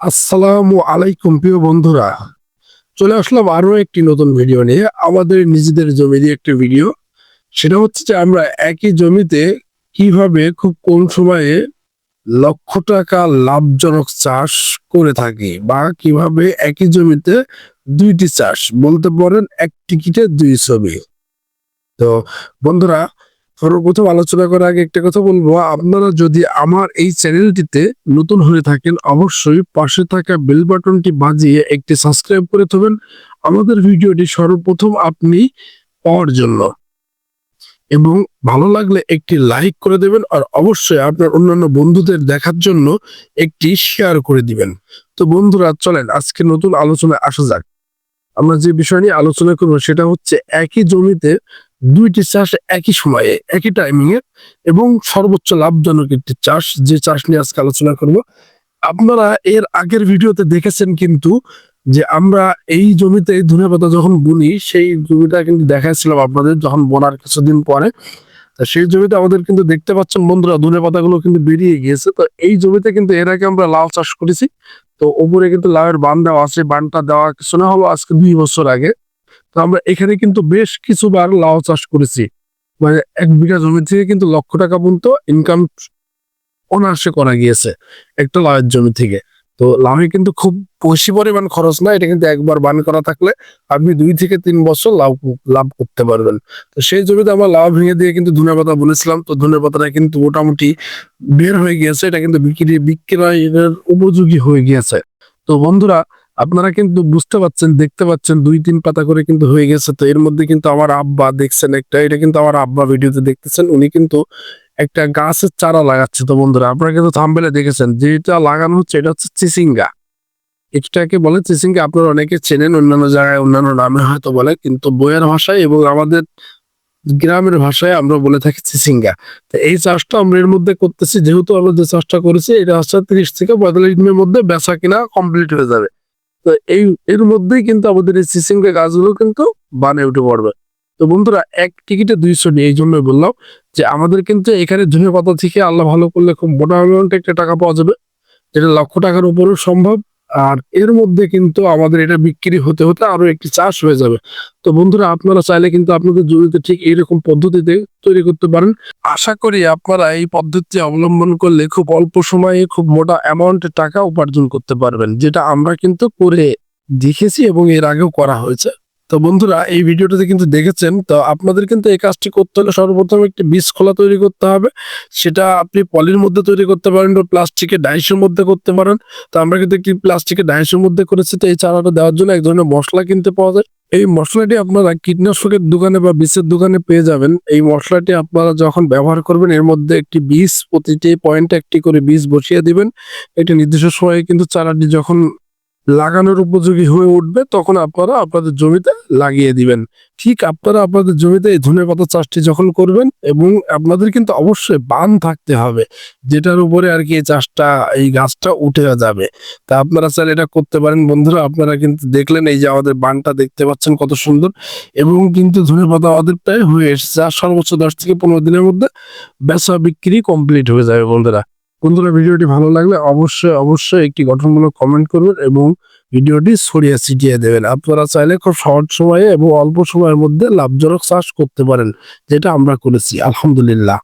আসসালামু আলাইকুম, প্রিয় বন্ধুরা। চলে আসলাম আরও একটি নতুন ভিডিও নিয়ে, আমাদের নিজেদের জমি দিয়ে একটি ভিডিও। সেটা হচ্ছে যে আমরা একই জমিতে কীভাবে খুব কম সময়ে লক্ষ টাকা লাভজনক চাষ করে থাকি বা কীভাবে একই জমিতে দুইটি চাষ, বলতে পারেন এক টিকিটে দুই ছবি। তো বন্ধুরা সর্বপ্রথম আলোচনা করার আগে একটা কথা বলব। আপনারা যদি আমার এই চ্যানেলটিতে নতুন হয়ে থাকেন, অবশ্যই পাশে থাকা বেল বাটনটি বাজিয়ে একটি সাবস্ক্রাইব করে দেবেন আমাদের ভিডিওটি সর্বপ্রথম আপনি পাওয়ার জন্য। এবং ভালো লাগলে একটি লাইক করে দেবেন আর অবশ্যই আপনার অন্যান্য বন্ধুদের দেখার জন্য একটি শেয়ার করে দিবেন। তো বন্ধুরা, চলেন আজকে নতুন আলোচনায় আসা যাক। আমরা যে বিষয় নিয়ে আলোচনা করব সেটা হচ্ছে একই জমিতে দুইটি চাষ একই সময়ে, একই টাইমিং এ এবং সর্বোচ্চ লাভজনক একটি চাষ। যে চাষ নিয়ে আজকে আলোচনা করব, আপনারা এর আগের ভিডিওতে দেখেছেন কিন্তু যে আমরা এই জমিতে ধনে পাতা যখন বুনি, সেই জমিটা কিন্তু দেখাইছিলাম আপনাদের যখন বোনার কিছুদিন পরে। সেই জমিতে আমাদের কিন্তু দেখতে পাচ্ছেন বন্ধুরা, ধনে পাতাগুলো কিন্তু বেরিয়ে গিয়েছে। তো এই জমিতে কিন্তু এর আগে আমরা লাউ চাষ করেছি। তো ওপরে কিন্তু লাউয়ের বান দেওয়া আছে, বানটা দেওয়া কিছু না হলো আজকে দুই বছর আগে। তো আমরা এখানে কিন্তু বেশ কিছুবার লাউ চাষ করেছি। মানে এক বিঘা জমি থেকে কিন্তু লক্ষ টাকা পর্যন্ত ইনকাম অনায়াসে করা গিয়েছে একটা লাউয়ের জমি থেকে। তো লাভে কিন্তু খুব বেশি পরিমাণ খরচ না, এটা কিন্তু একবার বান করা থাকলে আপনি দুই থেকে তিন বছর লাভ লাভ করতে পারবেন। তো সেই জমিতে আমরা লাভ ভেঙে দিয়ে কিন্তু ধনে পাতা বলেছিলাম তো ধনে পাতাটা কিন্তু মোটামুটি বের হয়ে গিয়েছে, এটা কিন্তু বিক্রি বিক্রয়ের উপযোগী হয়ে গিয়েছে। তো বন্ধুরা আপনারা কিন্তু বুঝতে পাচ্ছেন দেখতে পাচ্ছেন, দুই তিন পাতা করে কিন্তু হয়ে গেছে। তো এর মধ্যে কিন্তু আমার আব্বা দেখছেন একটা, এটা কিন্তু আমার আব্বা ভিডিওতে দেখতেছেন, উনি কিন্তু একটা গাছের চারা লাগাচ্ছে। তো বন্ধুরা, আপনারা কিন্তু থাম্বেলে দেখেছেন, যেটা লাগানো হচ্ছে এটা হচ্ছে চিচিঙ্গা। এটাকে বলে চিচিঙ্গা, আপনারা অনেকে চেনেন, অন্যান্য জায়গায় অন্যান্য নামে হয়তো বলে, কিন্তু বইয়ের ভাষায় এবং আমাদের গ্রামের ভাষায় আমরা বলে থাকি চিচিঙ্গা। তো এই চাষটা আমরা এর মধ্যে করতেছি, যেহেতু আমরা যে চাষটা করেছি, এটা হচ্ছে তিরিশ থেকে পঁয়তাল্লিশ দিনের মধ্যে বেচা কিনা কমপ্লিট হয়ে যাবে। তো এই, এর মধ্যেই কিন্তু আমাদের এই চিচিঙ্গা গাছগুলো কিন্তু বানে উঠে পড়বে। তো বন্ধুরা, এক টিকিটে দুইশো নিয়ে এই জন্য বললাম যে আমাদের কিন্তু এখানে ধনে পাতা থেকে আল্লাহ ভালো করলে খুব মোটা অ্যামাউন্ট একটা টাকা পাওয়া যাবে, যেটা লক্ষ টাকার উপরও সম্ভব। আর এর মধ্যে কিন্তু আমাদের এটা বিক্রি হতে হতে আরও একটি চাষ হয়ে যাবে। তো বন্ধুরা, আপনারা চাইলে কিন্তু আপনাদের জমিতে ঠিক এইরকম পদ্ধতিতে তৈরি করতে পারেন। আশা করি আপনারা এই পদ্ধতি অবলম্বন করলে খুব অল্প সময়ে খুব মোটা অ্যামাউন্টের টাকা উপার্জন করতে পারবেন, যেটা আমরা কিন্তু করে দেখেছি এবং এর আগেও করা হয়েছে। তো বন্ধুরা, এই ভিডিওটাতে কিন্তু দেখেছেন, তো আপনাদের কিন্তু এই কাজটি করতে হলে সর্বপ্রথম একটি বীজ খোলা তৈরি করতে হবে। সেটা আপনি পলির মধ্যে তৈরি করতে পারেন বা প্লাস্টিকের ডাইসের মধ্যে করতে পারেন। তো আমরা কিন্তু একটি প্লাস্টিকের ডাইসের মধ্যে করেছি, তো এই চারাটা দেওয়ার জন্য এক ধরনের মশলা কিনতে পাওয়া যায়। এই মশলাটি আপনারা কীটনাশকের দোকানে বা বিষের দোকানে পেয়ে যাবেন। এই মশলাটি আপনারা যখন ব্যবহার করবেন, এর মধ্যে একটি বীজ, প্রতিটি পয়েন্টে একটি করে বীজ বসিয়ে দিবেন। একটি নির্দিষ্ট সময়ে কিন্তু চারাটি যখন লাগানোর উপযোগী হয়ে উঠবে, তখন আপনারা আপনাদের জমিতে লাগিয়ে দিবেন। ঠিক আপনারা আপনাদের জমিতে এই ধনে পাতা চাষটি যখন করবেন এবং আপনাদের কিন্তু অবশ্যই বান থাকতে হবে, যেটার উপরে আর কি এই চাষটা, এই গাছটা উঠে যাবে। তা আপনারা স্যার এটা করতে পারেন। বন্ধুরা, আপনারা কিন্তু দেখলেন এই যে আমাদের বানটা দেখতে পাচ্ছেন কত সুন্দর এবং কিন্তু ধনে পাতা আমাদের প্রায় হয়ে এসেছে। আর সর্বোচ্চ দশ থেকে পনেরো দিনের মধ্যে বেচা বিক্রি কমপ্লিট হয়ে যাবে বন্ধুরা। বন্ধুরা, ভিডিওটি ভালো লাগলে অবশ্যই অবশ্যই একটি গঠনমূলক কমেন্ট করবেন এবং ভিডিওটি ছড়িয়ে ছিটিয়ে দেবেন। আপনারা চাইলে খুব সহজ সময়ে এবং অল্প সময়ের মধ্যে লাভজনক চাষ করতে পারেন, যেটা আমরা করেছি, আলহামদুলিল্লাহ।